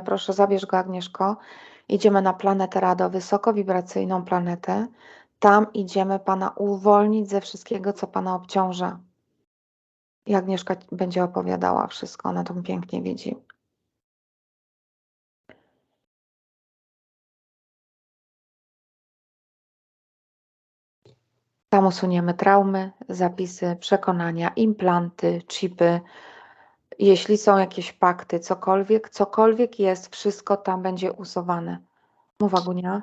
proszę zabierz go Agnieszko, idziemy na planetę Rado, wysokowibracyjną planetę. Tam idziemy Pana uwolnić ze wszystkiego, co Pana obciąża. I Agnieszka będzie opowiadała wszystko, ona to pięknie widzi. Tam usuniemy traumy, zapisy, przekonania, implanty, chipy. Jeśli są jakieś pakty, cokolwiek, cokolwiek jest, wszystko tam będzie usuwane. Mów Agunia.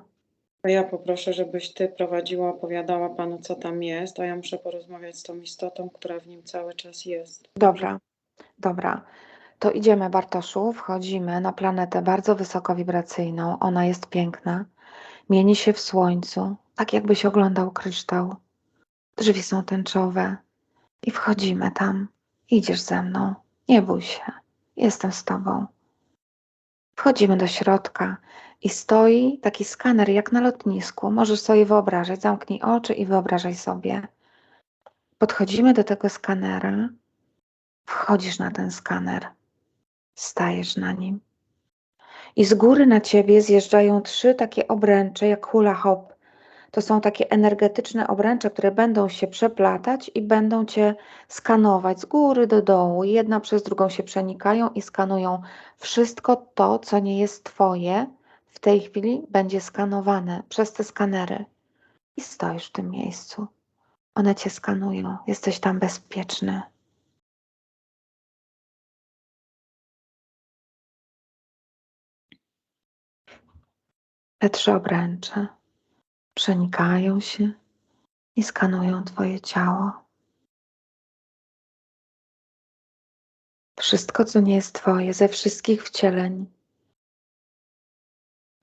To ja poproszę, żebyś ty prowadziła, opowiadała panu, co tam jest, a ja muszę porozmawiać z tą istotą, która w nim cały czas jest. Dobra, dobra. To idziemy, Bartoszu, wchodzimy na planetę bardzo wysokowibracyjną. Ona jest piękna. Mieni się w słońcu, tak jakbyś oglądał kryształ. Drzwi są tęczowe i wchodzimy tam. Idziesz ze mną. Nie bój się. Jestem z tobą. Wchodzimy do środka i stoi taki skaner jak na lotnisku. Możesz sobie wyobrażać. Zamknij oczy i wyobrażaj sobie. Podchodzimy do tego skanera. Wchodzisz na ten skaner. Stajesz na nim. I z góry na ciebie zjeżdżają trzy takie obręcze, jak hula hop. To są takie energetyczne obręcze, które będą się przeplatać i będą cię skanować z góry do dołu. Jedna przez drugą się przenikają i skanują wszystko to, co nie jest twoje. W tej chwili będzie skanowane przez te skanery. I stoisz w tym miejscu. One cię skanują. Jesteś tam bezpieczny. Te trzy obręcze przenikają się i skanują Twoje ciało. Wszystko, co nie jest Twoje, ze wszystkich wcieleń,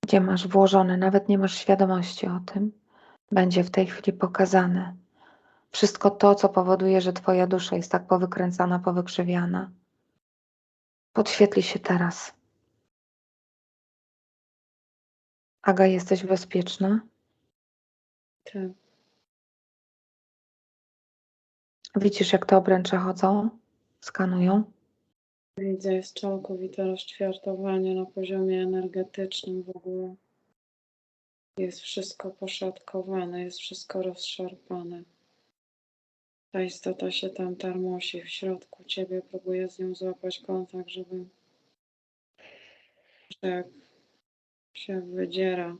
gdzie masz włożone, nawet nie masz świadomości o tym, będzie w tej chwili pokazane. Wszystko to, co powoduje, że Twoja dusza jest tak powykręcana, powykrzywiana, podświetli się teraz. Aga, jesteś bezpieczna? Tak. Widzisz, jak te obręcze chodzą, skanują? Widzę, jest całkowite rozćwiartowanie na poziomie energetycznym w ogóle. Jest wszystko poszatkowane, jest wszystko rozszarpane. Ta istota się tam tarmosi w środku ciebie, próbuje z nią złapać kontakt, żeby że się wydziera,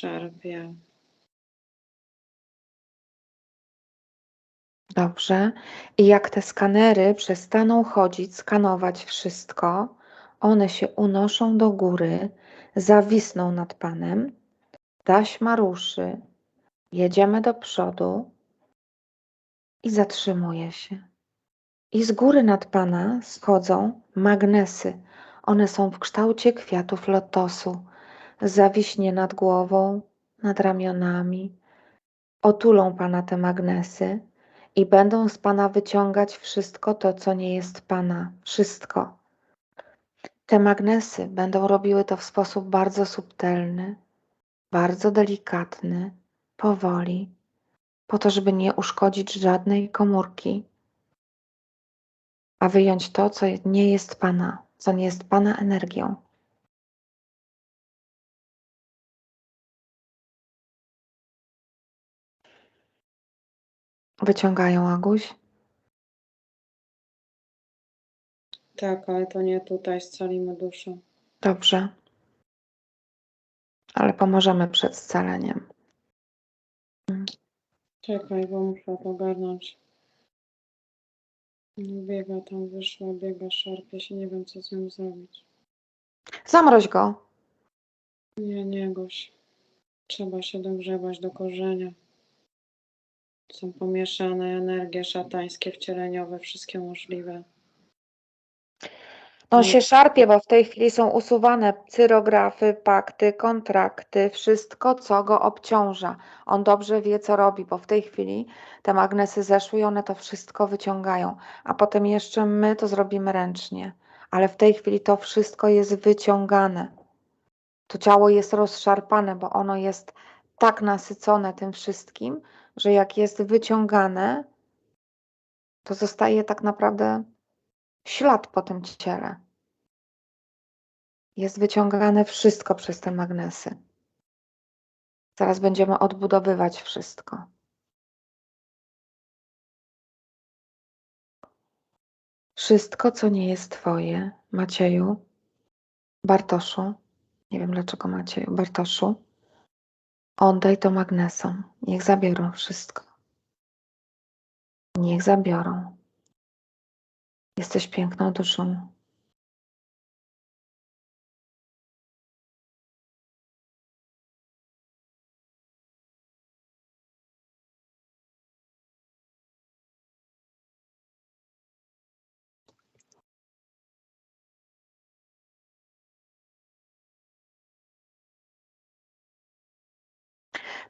szarpie. Dobrze. I jak te skanery przestaną chodzić, skanować wszystko, one się unoszą do góry, zawisną nad Panem, taśma ruszy, jedziemy do przodu i zatrzymuje się. I z góry nad Pana schodzą magnesy. One są w kształcie kwiatów lotosu. Zawiśnie nad głową, nad ramionami. Otulą Pana te magnesy i będą z Pana wyciągać wszystko to, co nie jest Pana. Wszystko. Te magnesy będą robiły to w sposób bardzo subtelny, bardzo delikatny, powoli, po to, żeby nie uszkodzić żadnej komórki, a wyjąć to, co nie jest Pana, co nie jest Pana energią. Wyciągają Aguś. Tak, ale to nie tutaj scalimy duszę. Dobrze. Ale pomożemy przed scaleniem. Czekaj, bo muszę to ogarnąć. No biega tam, wyszła, biega, szarpie się, nie wiem co z nią zrobić. Zamroź go. Nie, nie, Goś. Trzeba się dogrzebać do korzenia. Są pomieszane energie szatańskie, wcieleniowe, wszystkie możliwe. On się szarpie, bo w tej chwili są usuwane cyrografy, pakty, kontrakty, wszystko, co go obciąża. On dobrze wie, co robi, bo w tej chwili te magnesy zeszły i one to wszystko wyciągają. A potem jeszcze my to zrobimy ręcznie. Ale w tej chwili to wszystko jest wyciągane. To ciało jest rozszarpane, bo ono jest tak nasycone tym wszystkim, że jak jest wyciągane, to zostaje tak naprawdę ślad po tym ciele. Jest wyciągane wszystko przez te magnesy. Zaraz będziemy odbudowywać wszystko. Wszystko, co nie jest Twoje, Macieju, Bartoszu, nie wiem dlaczego Macieju, Bartoszu, oddaj to magnesom. Niech zabiorą wszystko. Niech zabiorą. Jesteś piękną duszą.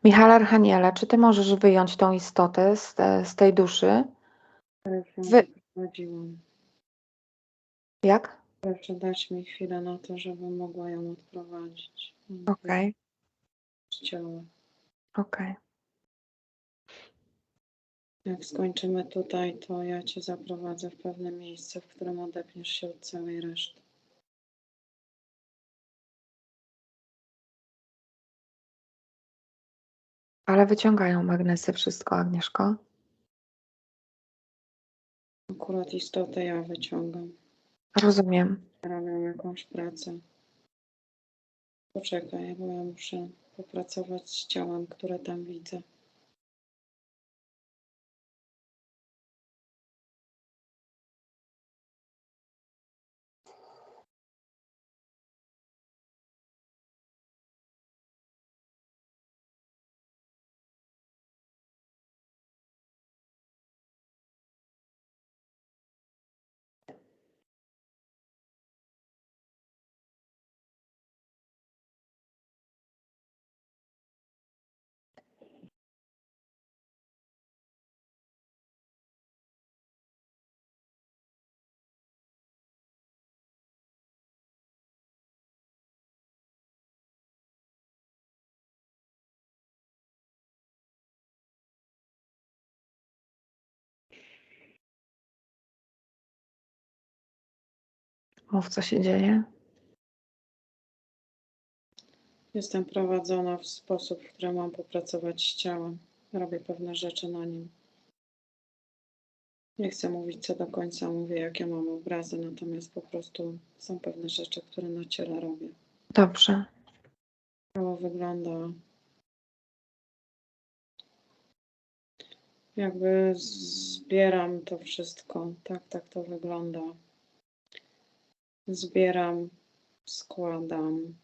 Michał Archaniele, czy ty możesz wyjąć tą istotę z, z tej duszy? Wy-. Jak? Proszę dać mi chwilę na to, żebym mogła ją odprowadzić. Okej, ciała. okej. Jak skończymy tutaj, to ja Cię zaprowadzę w pewne miejsce, w którym odepniesz się od całej reszty. Ale wyciągają magnesy wszystko, Agnieszko. Akurat istotę ja wyciągam. Rozumiem. Robię jakąś pracę. Poczekaj, bo ja muszę popracować z ciałem, które tam widzę. Mów, co się dzieje. Jestem prowadzona w sposób, w którym mam popracować z ciałem. Robię pewne rzeczy na nim. Nie chcę mówić, co do końca mówię, jakie mam obrazy, natomiast po prostu są pewne rzeczy, które na ciele robię. Dobrze. Ciało wygląda jakby zbieram to wszystko. Tak, tak to wygląda. Zbieram, składam.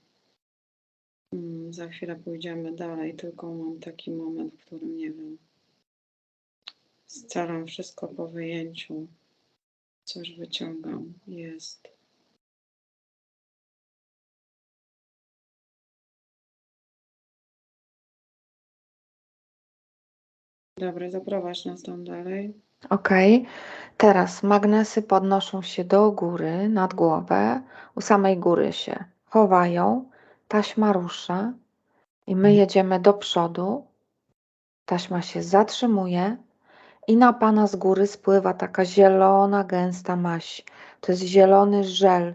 Mm, Za chwilę pójdziemy dalej, tylko mam taki moment, w którym nie wiem. Scalam wszystko po wyjęciu. Coś wyciągam. Jest. Dobra, zaprowadź nas tam dalej. Ok. Teraz magnesy podnoszą się do góry, nad głowę. U samej góry się chowają. Taśma rusza i my jedziemy do przodu. Taśma się zatrzymuje i na pana z góry spływa taka zielona, gęsta maś. To jest zielony żel.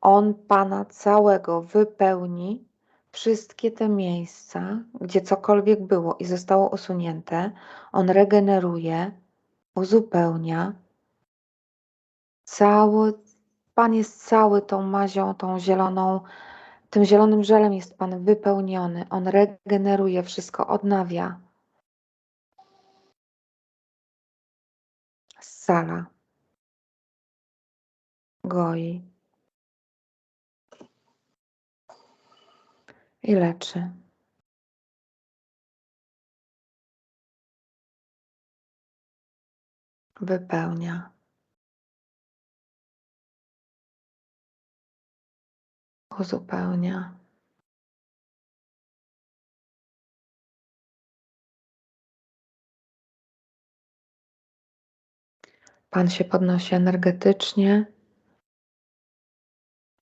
On pana całego wypełni wszystkie te miejsca, gdzie cokolwiek było i zostało usunięte. On regeneruje, uzupełnia. Cały, pan jest cały tą mazią, tą zieloną, tym zielonym żelem jest pan wypełniony. On regeneruje wszystko, odnawia. Sala. Goi. I leczy. Wypełnia. Uzupełnia. Pan się podnosi energetycznie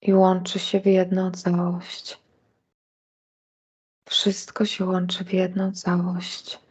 i łączy się w jedną całość. Wszystko się łączy w jedną całość.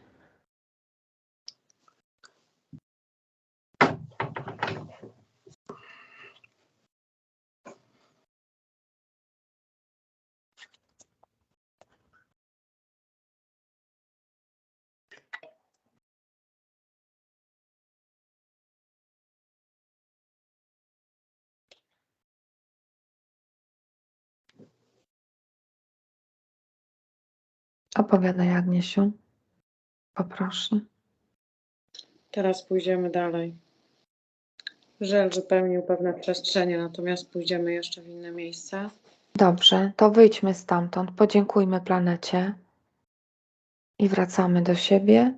Opowiadaj, Agniesiu. Poproszę. Teraz pójdziemy dalej. Żel wypełnił pewne przestrzenie, natomiast pójdziemy jeszcze w inne miejsca. Dobrze, to wyjdźmy stamtąd, podziękujmy planecie i wracamy do siebie